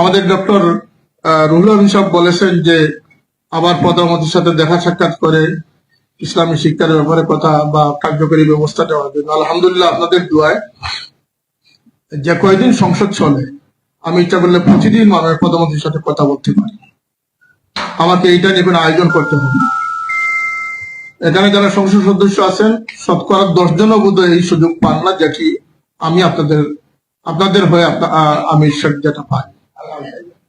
আমাদের ডক্টর রুহুল আমিন সাহেব বলেছেন যে, আবার প্রধানমন্ত্রীর সাথে দেখা সাক্ষাৎ করে ইসলামী শিক্ষার ব্যাপারে কথা বা কার্যকরী ব্যবস্থা দেওয়ার জন্য। আলহামদুলিল্লাহ আপনাদের দোয়ায় যে কয়েকদিন সংসদ চলে, আমি ইচ্ছা করলে প্রতিদিন মাননীয় প্রধানমন্ত্রীর সাথে কথা বলতে পারি। আমাকে এইটা নিয়ে কোনো আয়োজন করতে হবে এখানে যারা সংসদ সদস্য আছেন, শতকরা দশ জনও বোধ এই সুযোগ পান না, যেটি আমি আপনাদের আপনাদের হয়ে আমি যেটা পাই।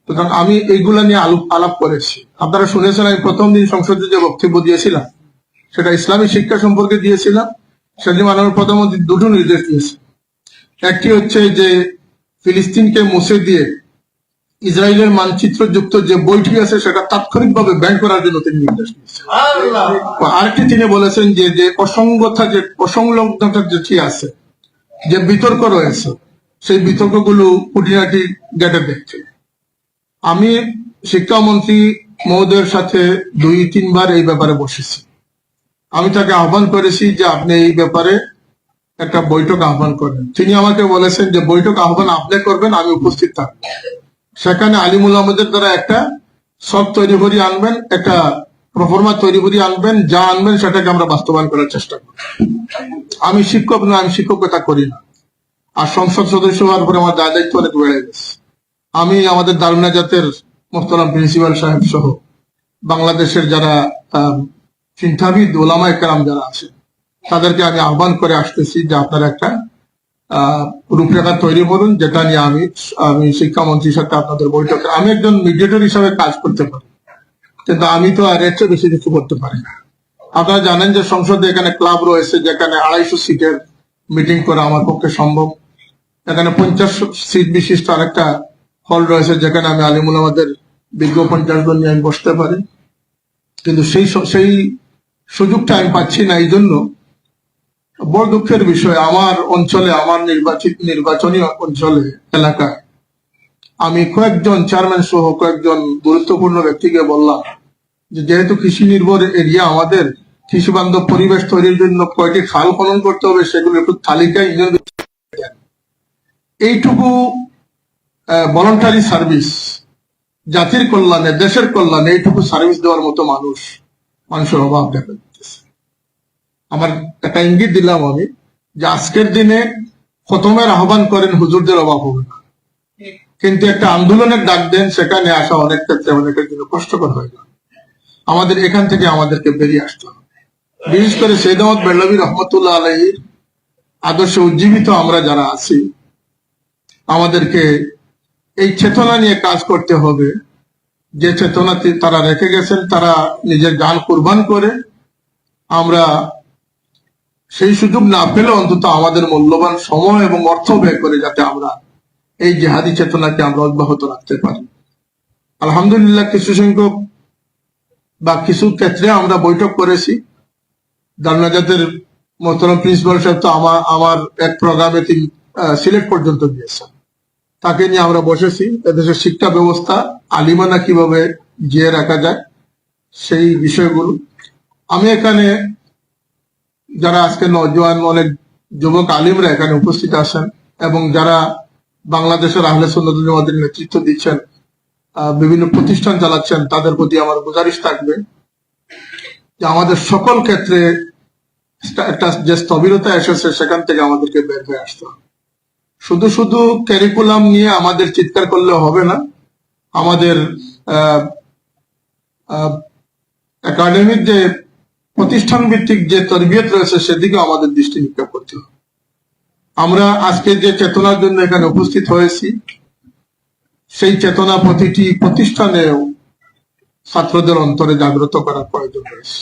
সুতরাং আমি এইগুলা নিয়ে আলোপ আলাপ করেছি। আপনারা শুনেছেন আমি প্রথম দিন সংসদে যে বক্তব্য দিয়েছিলাম সেটা ইসলামী শিক্ষা সম্পর্কে দিয়েছিলাম। সেটি মাননীয় প্রধানমন্ত্রী দুটো নির্দেশ দিয়েছে একটি হচ্ছে যে ফিলিস্তিনকে মুছে দিয়ে ইসরায়েলের মানচিত্র যুক্ত যে বইটি আছে সেটা তাৎক্ষণিকভাবে ব্যান করার জন্য তিনি নির্দেশ দিয়েছেন। আরেকটি তিনি বলেছেন যে যে অসঙ্গতা যে অসংলগ্নতা যেটি আছে যে বিতর্ক রয়েছে সেই বিতর্কগুলো খুঁটিনাটি গেটে দেখছে। আমি শিক্ষামন্ত্রী মহোদয়ের সাথে দুই, তিনবার এই ব্যাপারে বসেছি। আমি তাকে আহ্বান করেছি যে আপনি এই ব্যাপারে একটা বৈঠক আহ্বান করেন। তিনি আমাকে বলেছেন যে বৈঠক আহ্বান আপনি করবেন, আমি উপস্থিত থাকব। সেখানে আলিমুল আহমদের দ্বারা একটা সব তৈরি করে আনবেন, একটা প্রফর্মা তৈরি করে আনবেন, যা আনবেন সেটাকে আমরা বাস্তবায়ন করার চেষ্টা করব। আমি শিক্ষক না আমি শিক্ষকতা করি না। আর সংসদ সদস্য হওয়ার পরে আমার দায় দায়িত্ব অনেক বেড়ে গেছে আমি আমাদের দারুণা জাতের মোহতারাম প্রিন্সিপাল সাহেব সহ বাংলাদেশের যারা চিন্তাবিদ, ওলামা একরাম যারা আছে তাদেরকে আমি আহ্বান করে আসতেছি যে আপনারা একটা রূপরেখা তৈরি করুন, যেটা নিয়ে আমি আমি শিক্ষামন্ত্রীর সাথে আপনাদের বৈঠকে, আমি একজন মিডিয়েটর হিসাবে কাজ করতে পারি, কিন্তু আমি তো আর এর চেয়ে বেশি কিছু করতে পারি না। আপনারা জানেন যে সংসদে এখানে ক্লাব রয়েছে, যেখানে আড়াইশো সিটের মিটিং করা আমার পক্ষে সম্ভব। এখানে পঞ্চাশ সিট বিশিষ্ট আরেকটা হল রয়েছে, যেখানে আমি আলিমুল আমাদের বিজ্ঞ পঞ্চাশ জন নিয়ে আমি বসতে পারি কিন্তু সেই সেই সুযোগটা আমি পাচ্ছি না এই জন্য বড় দুঃখের বিষয়, আমার অঞ্চলে, আমার নির্বাচিত, নির্বাচনী অঞ্চলে, এলাকায় আমি কয়েকজন চেয়ারম্যান সহ কয়েকজন গুরুত্বপূর্ণ ব্যক্তিকে বললাম যেহেতু কৃষি নির্ভর এরিয়া আমাদের কৃষি বান্ধব পরিবেশ তৈরির জন্য কয়টি খাল খনন করতে হবে সেগুলো একটু তালিকায়। এইটুকু ভলান্টারি সার্ভিস জাতির কল্যাণে, দেশের কল্যাণে এইটুকু সার্ভিস দেওয়ার মতো মানুষ মানুষের অভাব দেখা যাচ্ছে আমার একটা ইঙ্গিত দিলাম আমি যে আজকের দিনে খতমের আহ্বান করেন, হুজুরদের অভাব হবে না। কিন্তু একটা আন্দোলনের ডাক দেন, সেখানে আসা অনেক ক্ষেত্রে অনেকের জন্য কষ্টকর হয়ে যায়। আমাদের এখান থেকে আমাদেরকে বেরিয়ে আসতে হবে। বিশেষ করে সৈদামত বেল্লবী রহমতুল্লাহ আলহীর আদর্শে উজ্জীবিত আমরা যারা আছি আমাদেরকে এই চেতনা নিয়ে কাজ করতে হবে। যে চেতনা তারা রেখে গেছেন, তারা নিজের গান কোরবান করে। আমরা সেই সুযোগ না পেলে অন্তত আমাদের মূল্যবান সময় এবং অর্থ ব্যয় করে যাতে আমরা এই জেহাদি চেতনাকে আমরা অব্যাহত রাখতে পারি। আলহামদুলিল্লাহ কিছু সংখ্যক বা কিছু ক্ষেত্রে আমরা বৈঠক করেছি। দারুনাজাতের মোহতরম প্রিন্সিপাল সাহেব তো আমার আমার এক প্রোগ্রামে তিনি সিলেট পর্যন্ত গিয়েছেন। তাকে নিয়ে আমরা বসেছি। এদেশের শিক্ষা ব্যবস্থা আলিমানা কীভাবে জিয়ে রাখা যায়, সেই বিষয়গুলো। আমি এখানে যারা আজকে নজওয়ান অনেক যুবক আলিমরা এখানে উপস্থিত আছেন এবং যারা বাংলাদেশের আহলে সুন্নাতুল জামাতের নেতৃত্ব দিচ্ছেন বিভিন্ন প্রতিষ্ঠান চালাচ্ছেন, তাদের প্রতি আমার গুজারিশ থাকবে যে আমাদের সকল ক্ষেত্রে একটা যে স্থবিরতা এসেছে, সেখান থেকে আমাদেরকে বের হয়ে আসতে হবে। শুধু শুধু ক্যারিকুলাম নিয়ে আমাদের চিৎকার করলে হবে না। আমাদের একাডেমিক যে প্রতিষ্ঠান ভিত্তিক যে তরবিয়ত রয়েছে সেদিকে আমাদের দৃষ্টি নিক্ষেপ করতে হবে। আমরা আজকে যে চেতনার জন্য এখানে উপস্থিত হয়েছি, সেই চেতনা প্রতিটি প্রতিষ্ঠানেও ছাত্রদের অন্তরে জাগ্রত করার প্রয়োজন রয়েছে।